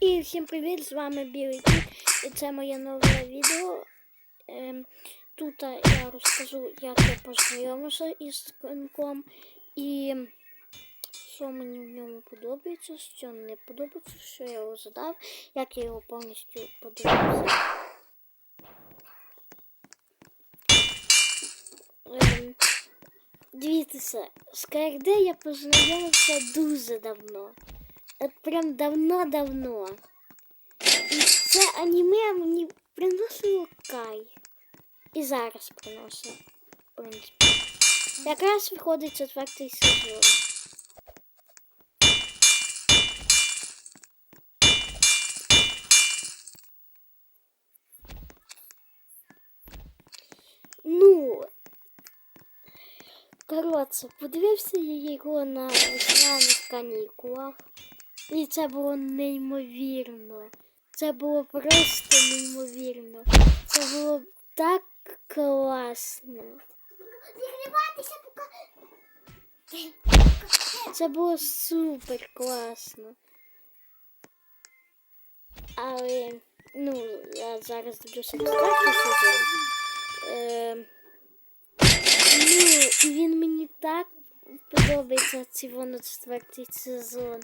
І всім привіт! З вами Білий Кіт і це моє нове відео. Ем, тут я розкажу, як я познайомився із коньком і що мені в ньому подобається, що не подобається, що я його задав, як я його повністю подивився. Ем, дивіться, з КРД я познайомився дуже давно. От прям давно-давно. І це аніме мені приносило кайф. І зараз приносить, в принципі. Якраз виходить четвертий сезон. Ну, коротше, подивився я його на весняних канікулах. І це було неймовірно. Це було просто неймовірно. Це було так класно. Це було супер класно. Але, ну, я зараз дивлюся четвертий сезон. Е, ну, і він мені так подобається на четвертий сезон.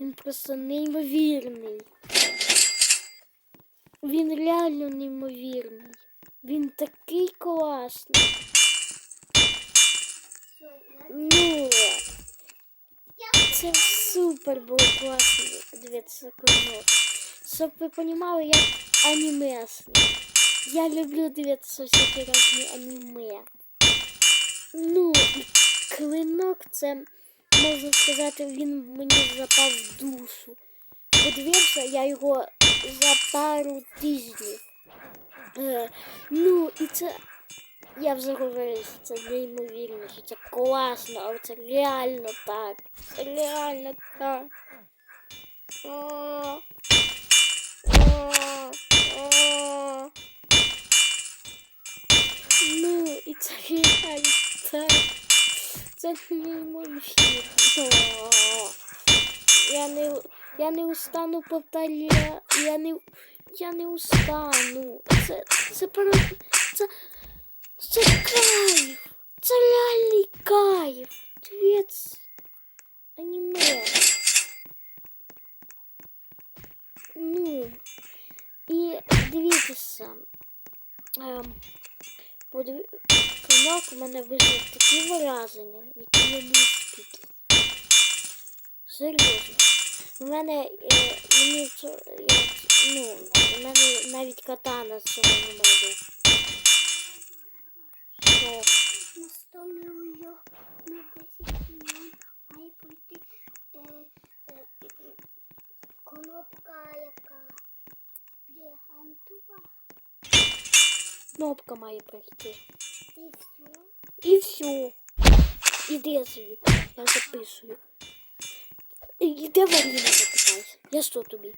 Він просто неймовірний. Він реально неймовірний. Він такий класний. Ну, це супер було класно дивитися клинок. Щоб ви розуміли, як анімесний. Я люблю дивитися всякі різні аніме. Ну, клинок це, можна сказати, він мені запав в душу. Подивився я його за пару тижнів. Е, ну, і це. Я вже говорю, що це неймовірно, що це класно, але це реально так. Це реально так. А, а, а. Ну, і це реально так. Це неймовірно. Я не, я не устану повторяти. Я не, я не устану. Це, це просто, це, це кайф. Це реальний кайф. Дивіться. Аніме. Ну, і дивіться. Ем, подив... Канал у мене визвав такі враження, які я не успів. Серйозно. У мене е, мені ну, у мене навіть катана з цього немає. Що? На 100 мільйонів на 10 мільйон має пройти е, е, кнопка, яка бригантова. Кнопка має пройти. І все. І все. Іди звідти. Я записую. І- Іди Варіна запитайся. Я що тобі?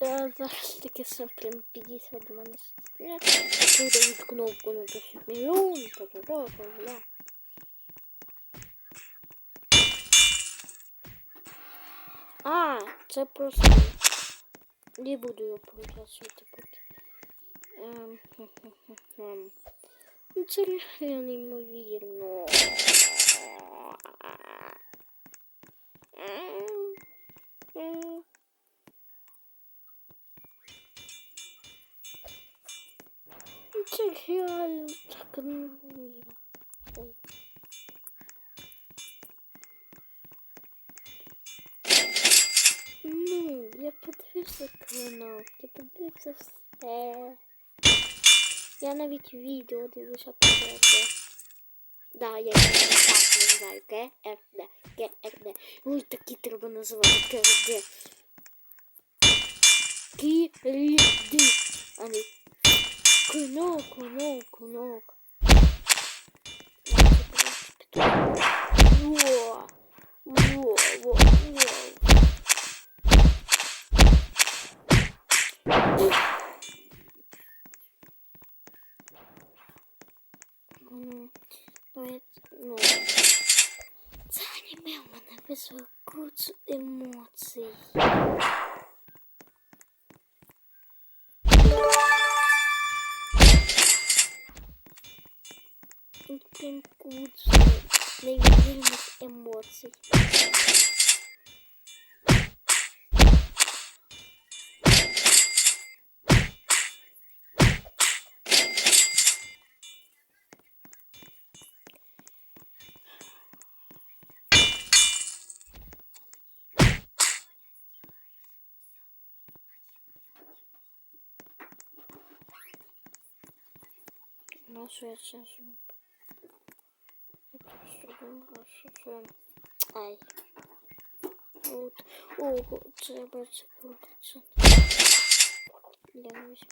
Я зараз таки сам прям підійшов до мене сестра. Яку дають кнопку на 10 мільйон. та-та-та, та-та. А, це просто. Не буду його проголосувати поки. Це реально неймовірно. Це реально так. Ну, я подивився клинок, я подивився все. Я навіть відео дивився по КРД. Да, я його так називаю. КРД. КРД. Ой, такі треба називати КРД. Кірді. А не клинок, клинок, клинок. Во, во, во, во. ну, я- ну, Це аніме в мене визвало кучу емоцій. Тут прям кучу невіддільних емоцій. Що я це... Ай. От. Ого, треба це крутиться. Глянусь.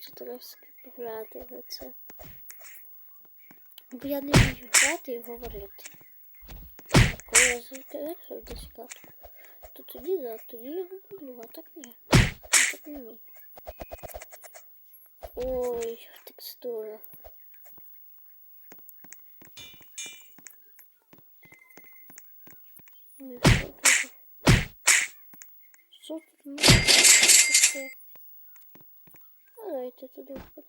Хочу трошки пограти в це. Бо я не вмію грати і говорити. А коли я завершив десь картку, то тоді, да, тоді я говорю, а так ні. Я так не вмію. Ой, текстура. Ну что тут? Что тут? А давайте туда вход.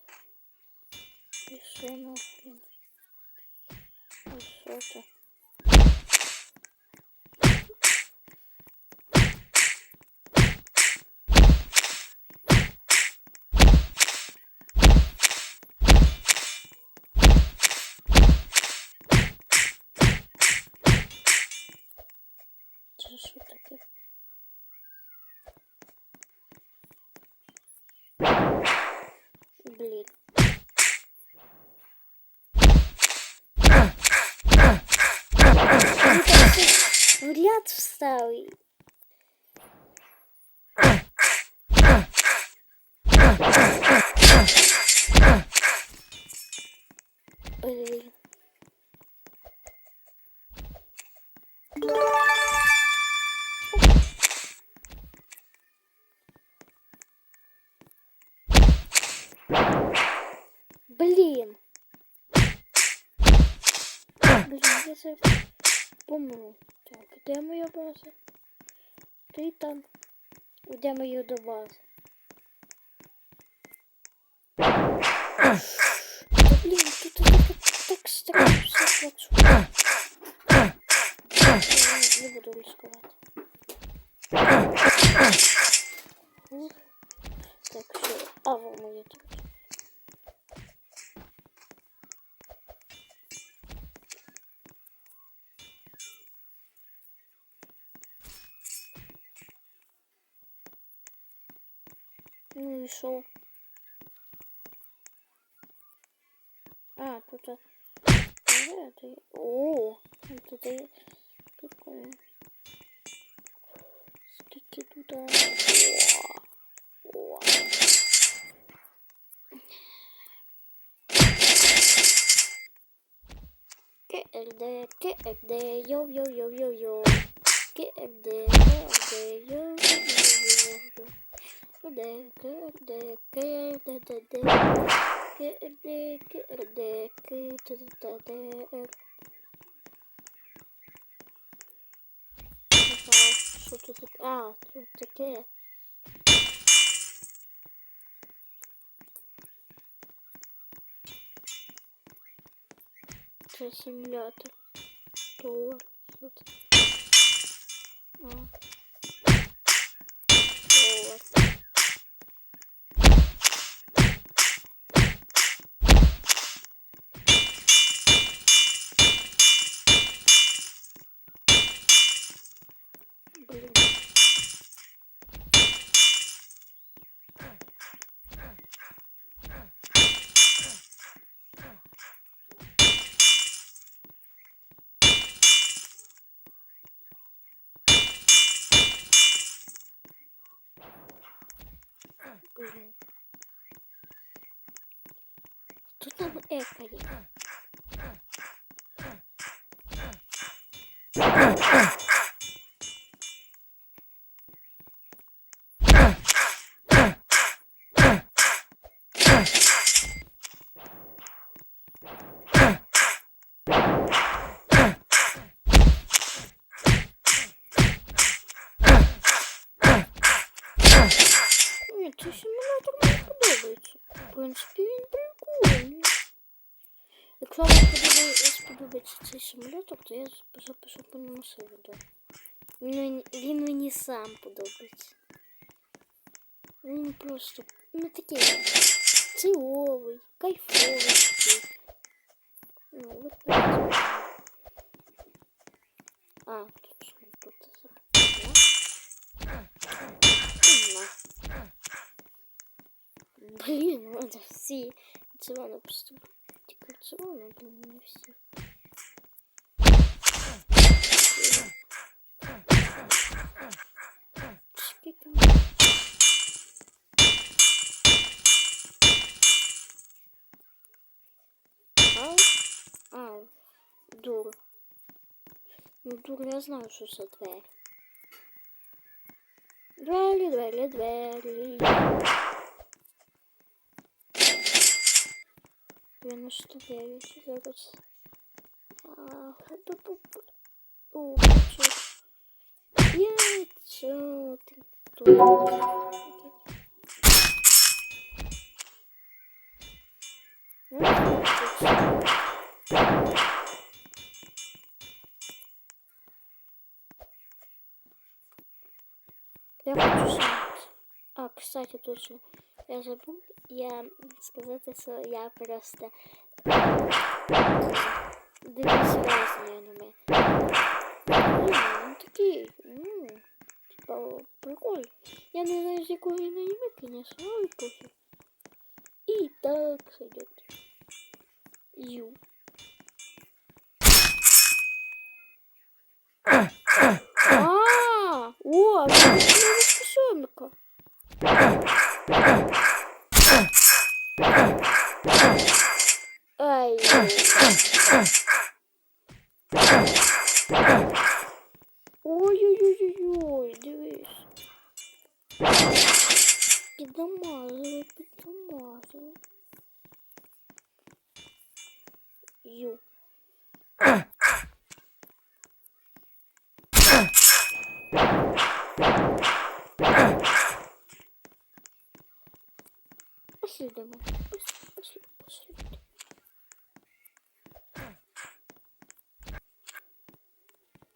И что нахрен? Что то? Це що таке? Блін. Ну, так це В ряд встали. Блін. Блін. Блін, я це помню. Там. Йдемо їх до бази. Та, блін, тут так, так все працює. Не буду ризикувати. değil. Sticky dudağı. Geldi, geldi, yo yo yo yo yo. Geldi, geldi, yo yo yo yo. Geldi, geldi, geldi, geldi. Geldi, geldi, geldi, geldi. Що тут таке? А, тут таке. Це симулятор. Доллар. Це? А. Доллар. Блин. Блин. Кто запишу по ньому все відео. Він, мені- він мені сам подобається. Він просто, ну такий, ціловий, кайфовий такий. Ну, от так. А, тут що тут запитати? Блин, надо все диваны просто. Тільки диваны, блин, не всі. Ну, дур, я знаю, що це двері. Двері, двері, двері. 99 зараз. А, ху-пу-пу-пу. О, бачу. Яйцо. Ти тут. Ну, кстати, точно. Я забыл. Я сказать, что я просто дивлюсь разные аниме. Блин, ну такие, ну, типа, прикольно. Я не знаю, з якого він аніме, конечно, але пофіг. І так сойдет. Ю.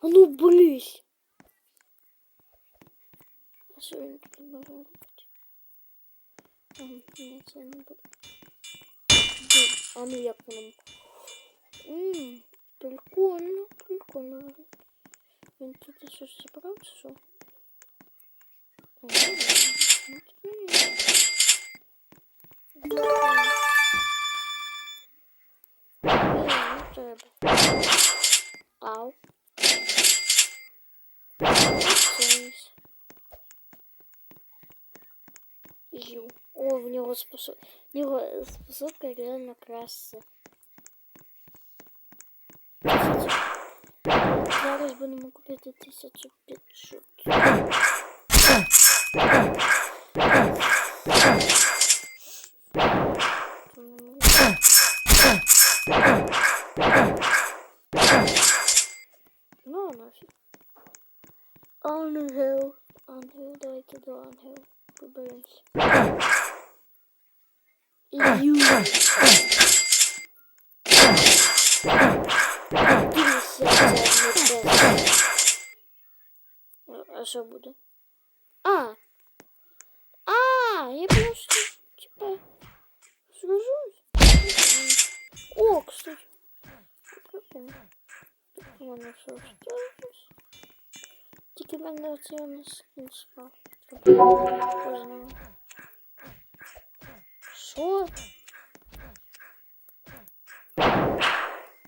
А ну, блись. А що він тут не може робити? А, ні, це не буде. Блін, А ну як воно? Ммм, прикольно, прикольно. Він тут щось зібрав, чи що? А, ну, ну, тут мені. Ні, не треба. Ау. Ю. О, в нього способ... В нього способка реально краситься. Зараз будемо купити 1500. Це не можу. Ну, нафиг. Ангел. Ангел, давайте до ангела. Поборемся. Ю. А що буде? А! А, я просто, типа, сражусь. О, кстати. Прикольно. Так, Ладно, все осталось. Тільки в мене оцей у нас не спав. Познала. Що?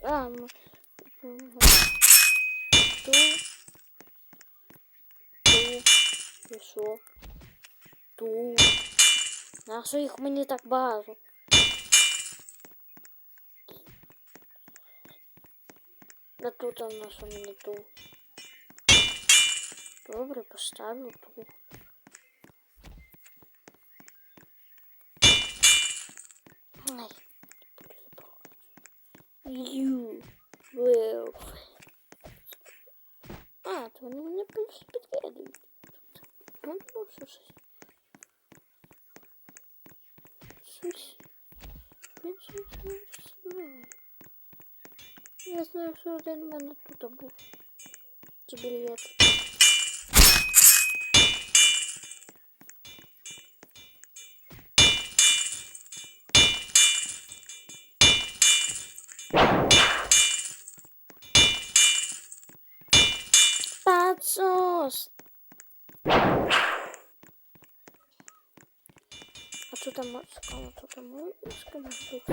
А, ну. ага. Ту. Ту. І що? Ту. Нащо їх мені так багато? Да тут у нас мені ту. Добре, поставлю ту. Що один в мене тут був. Це білет. Подсос! А что там? А что там музыка? может быть?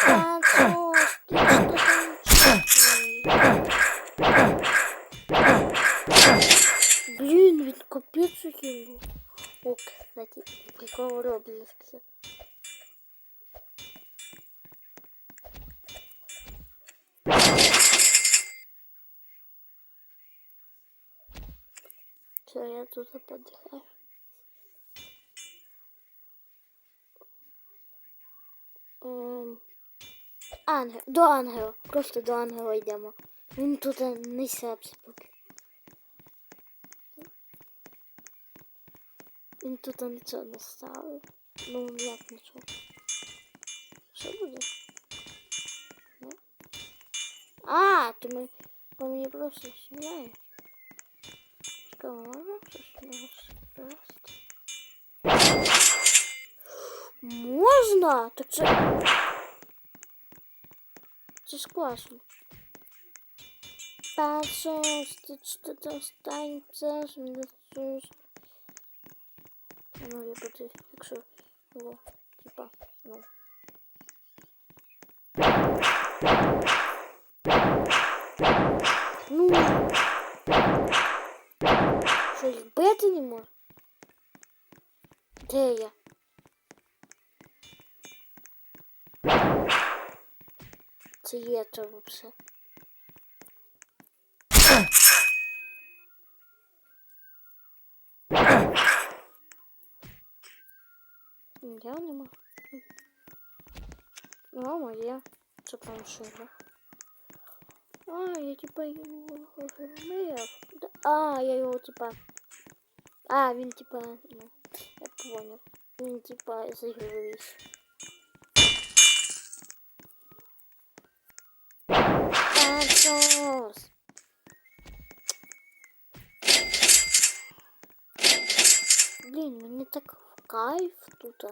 Подсос! Ты что там чистый? Блин, ведь капец який був. Ок, кстати, прикол Роблокса. Все, я тут подыхаю. Ем, Ангел, до ангела. Просто до ангела йдемо. Він тут не сяпся поки. Він тут нічого не ставив. Ну, як нічого. Що буде? Ну. А, то ми по мені просто стріляють. Чекай, можна? Так це... Це ж класно. Пожалуйста, что-то останется, что Ну, я буду, якщо його, типа, ну. Ну. Що, їх бити не можу? Де я? Це є це все. Я не можу. Ну, моє. Це там шире. А, я типа його вмив. А, я його типа. А, він типа, ну, я понял. Він типа заігрився. Пасос. Блін, мені так в кайф тут.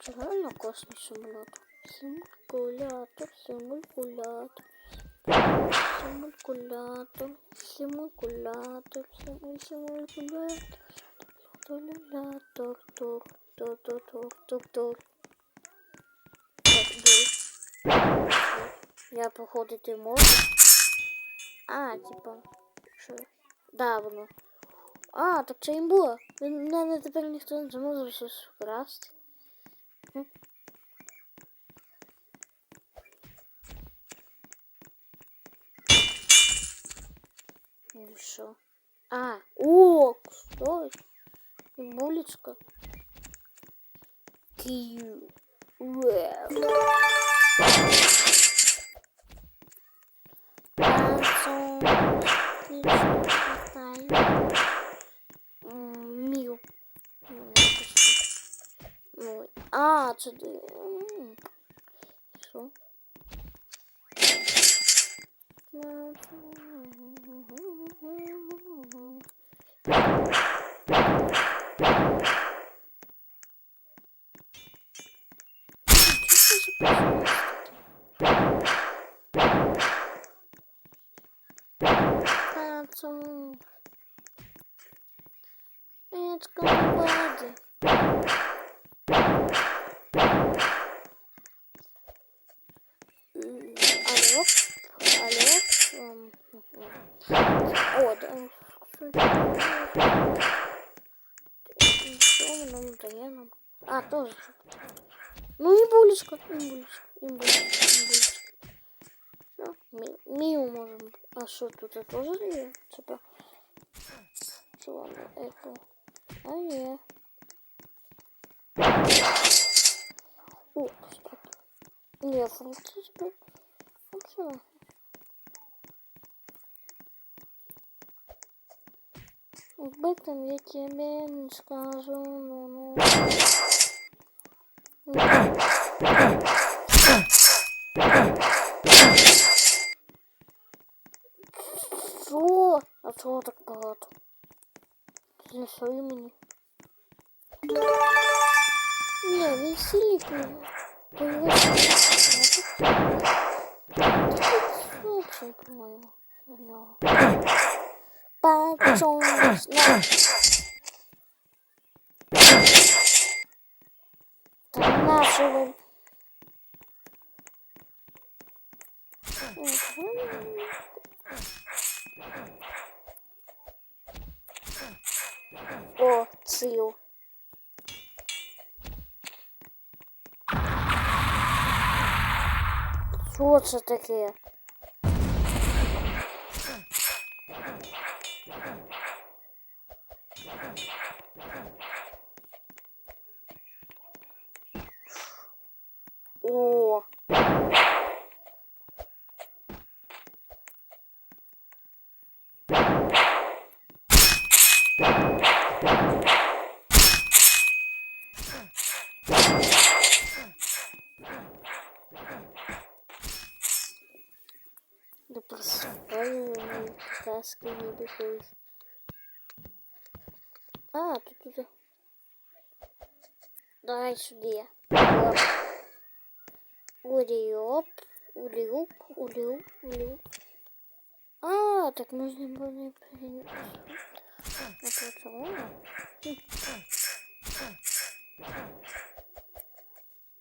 Це реально космос симулятор. Симулятор, симулятор. Симулятор, симулятор, симулятор, симулятор. Тор, тор, тор, тор, тор, тор, тор. Так, ду. Я походити можу. А, типа, що? Да, воно. А, так це імбула. Він мене тепер ніхто не зможе щось вкрасти. Що? А, о. І булечка. Кью. Міу. Ну. Ну, А, це де. Body. М, Алло, алло. О, да. Что нам дає нам? А, тоже. Ну и булечка, и булечка, и булечка, и булечка. Все, ми- мию можем. А что тут тоже Об этом я тебе не скажу, ну, ну. Що? А чого так багато? За що імені? Ні, він сильний появився. Що це, по-моєму, в нього? Пацон, на. Та нашого. О, цил. Що це таке? О. Да просыпаю мои сказки А, тут уже. Давай сюда. Оп. Улиуп, улиуп, улиуп. А, так можно было не принять. А почему?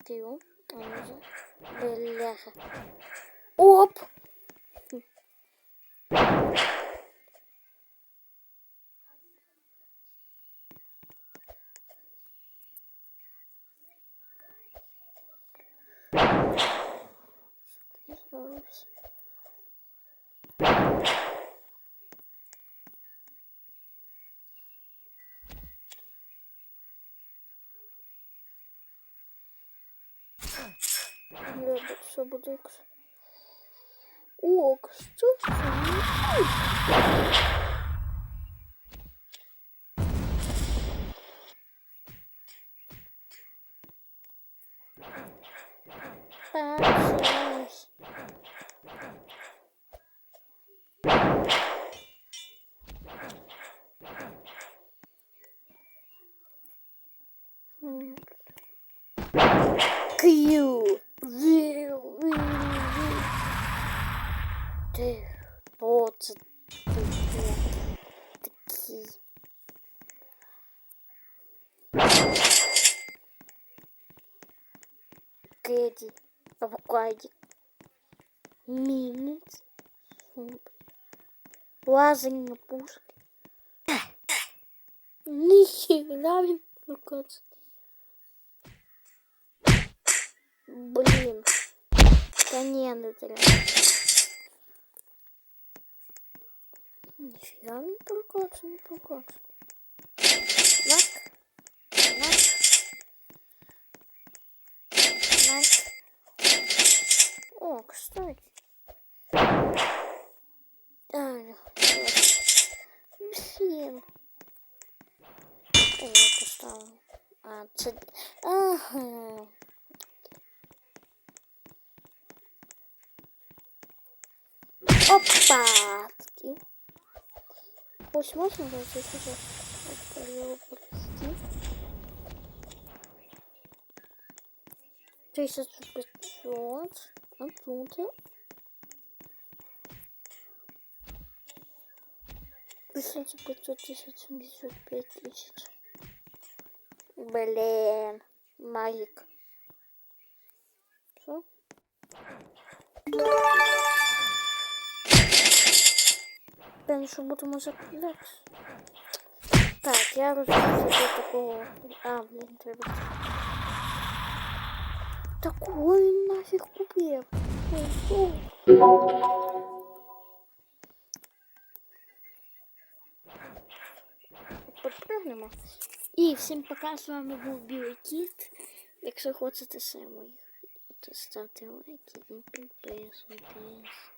Пью. А ну Бляха. Оп! Гляди, все буде якось. О, що це? Пасось. М. Кью. лазання пушки. Ніхіра він прокацаний. Блін. Та ні, не треба. Ніфіга не прокачано, не прокачано. Нак. Нак. Нак. А, це... Ага. Опа! Ось можна зайти сюди? От, його провести. 1500. А тут? Тысяча пятьсот, тысяч семьдесят пять тысяч. Блин, магик. Что? Певно, що будемо закладати. Так, я розумію до такого. А, блін, треба. Такого він нафіг купив. Ой, ой. Підпригнемо. І всім пока, з вами був Білий Кіт. Якщо хочете ще моїх, то ставте лайки і підписуйтесь.